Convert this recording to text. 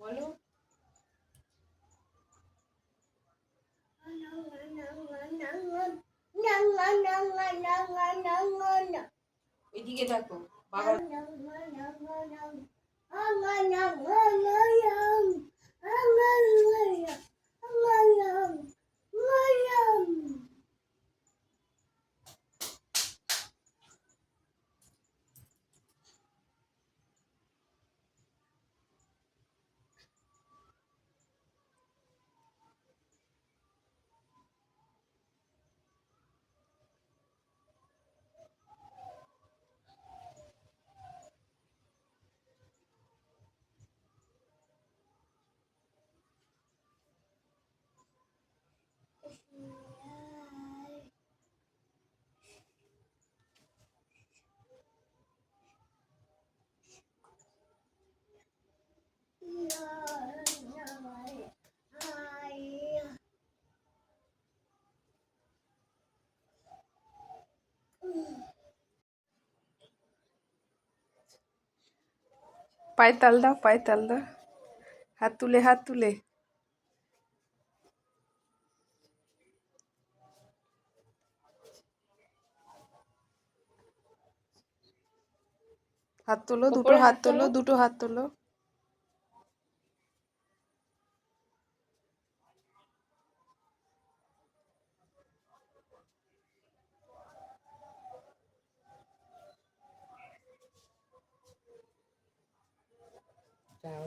বলো ওইদিকে দেখো বাবা পায়ে তাল দাও পায়ে তাল দাও হাত তুলে হাত তুলে হাত তোলো দুটো হাত তোলো। দুটো হাত তোলো। Hasta.